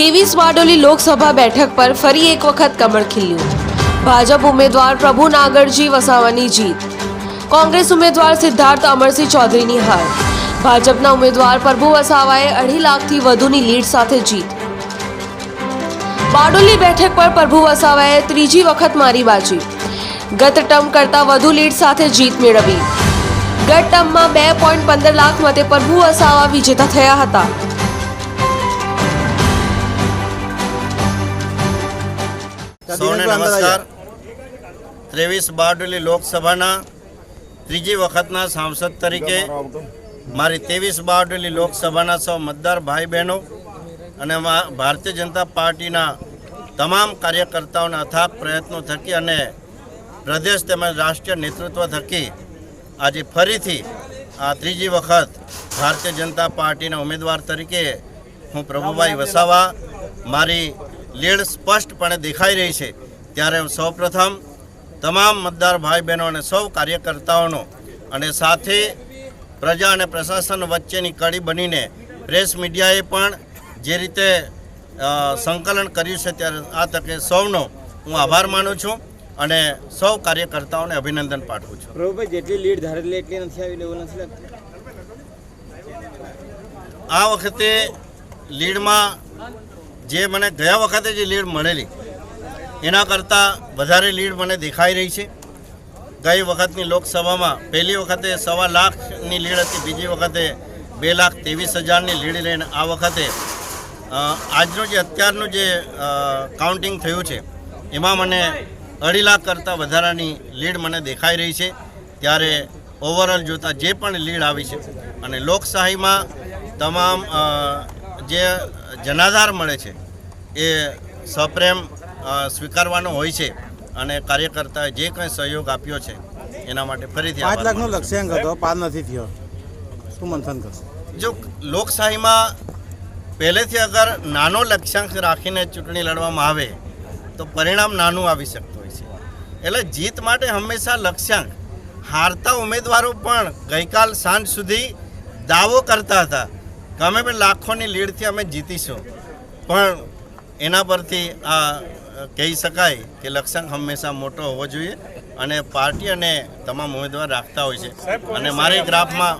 ત્રેવીસ બારડોલી લોકસભા બેઠક પર ફરી એક વખત કમળ ખીલ્યું. ભાજપ ઉમેદવાર પ્રભુ નાગરજી વસાવાની જીત. કોંગ્રેસ ઉમેદવાર સિદ્ધાર્થ અમરસિંહ ચૌધરીની હાર. ભાજપના ઉમેદવાર પ્રભુ વસાવાએ અઢી લાખથી વધુની લીડ સાથે જીત. બારડોલી બેઠક પર પ્રભુ વસાવાએ ત્રીજી વખત મારી બાજી. ગત ટર્મ કરતાં વધુ લીડ સાથે જીત મેળવી. ગત ટર્મમાં બે પોઈન્ટ પંદર લાખ મતે પ્રભુ વસાવા વિજેતા થયા હતા. સૌને નમસ્કાર. ત્રેવીસ બારડોલી લોકસભાના ત્રીજી વખતના સાંસદ તરીકે મારી ત્રેવીસ બારડોલી લોકસભાના સૌ મતદાર ભાઈ બહેનો અને મા- ભારતીય જનતા પાર્ટીના તમામ કાર્યકર્તાઓના અથાગ પ્રયત્નો થકી અને પ્રદેશ તેમજ રાષ્ટ્રીય નેતૃત્વ થકી આજે ફરીથી આ ત્રીજી વખત ભારતીય જનતા પાર્ટીના ઉમેદવાર તરીકે હું પ્રભુભાઈ વસાવા મારી લીડ સ્પષ્ટપણે દેખાઈ રહી છે. ત્યારે સૌપ્રથમ તમામ મતદાર ભાઈ બહેનો અને સૌ કાર્યકર્તાઓનો અને સાથે પ્રજા અને પ્રશાસન વચ્ચેની કડી બનીને પ્રેસ મીડિયાએ પણ જે રીતે સંકલન કર્યું છે ત્યારે આ તકે સૌનો હું આભાર માનું છું અને સૌ કાર્યકર્તાઓને અભિનંદન પાઠવું છું. પ્રભુભાઈ જેટલી લીડ ધારેલી એટલી નથી આવી લેવું નથી લાગતું? આ વખતે લીડમાં જે મને ગયા વખતે જે લીડ મળેલી, એના કરતાં વધારે લીડ મને દેખાઈ રહી છે. ગઈ વખતની લોકસભામાં પહેલી વખતે સવા લાખની લીડ હતી, બીજી વખતે બે લાખ ત્રેવીસ હજારની લીડ લઈને આ વખતે આજનું જે અત્યારનું જે કાઉન્ટિંગ થયું છે, એમાં મને અઢી લાખ કરતાં વધારાની લીડ મને દેખાઈ રહી છે. ત્યારે ઓવરઓલ જોતાં જે પણ લીડ આવી છે અને લોકશાહીમાં તમામ જે જનાધાર મળે છે એ સપ્રેમ સ્વીકારવાનો હોય છે અને કાર્યકર્તાએ જે કંઈ સહયોગ આપ્યો છે એના માટે ફરીથી પાંચ લાખનો લક્ષ્યાંક હતો પાર નથી થયો. શું મંથન કરશે? જો લોકશાહીમાં પહેલેથી અગર નાનો લક્ષ્યાંક રાખીને ચૂંટણી લડવામાં આવે તો પરિણામ નાનું આવી શકતું હોય છે. એટલે જીત માટે હંમેશા લક્ષ્યાંક. હારતા ઉમેદવારો પણ ગઈકાલ સાંજ સુધી દાવો કરતા હતા કે અમે પણ લાખોની લીડથી અમે જીતીશું. પણ એના પરથી આ કહી શકાય કે લક્ષ્યાંક હંમેશા મોટો હોવો જોઈએ અને પાર્ટી અને તમામ ઉમેદવાર રાખતા હોય છે. અને મારી ગ્રાફમાં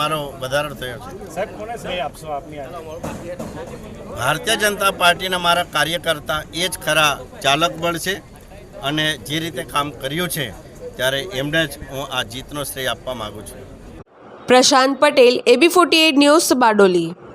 મારો વધારો થયો છે. ભારતીય જનતા પાર્ટીના મારા કાર્યકર્તા એ જ ખરા ચાલક બળ છે અને જે રીતે કામ કર્યું છે ત્યારે એમને જ હું આ જીતનો શ્રેય આપવા માગું છું. Prashant Patel AB forty news Bardoli.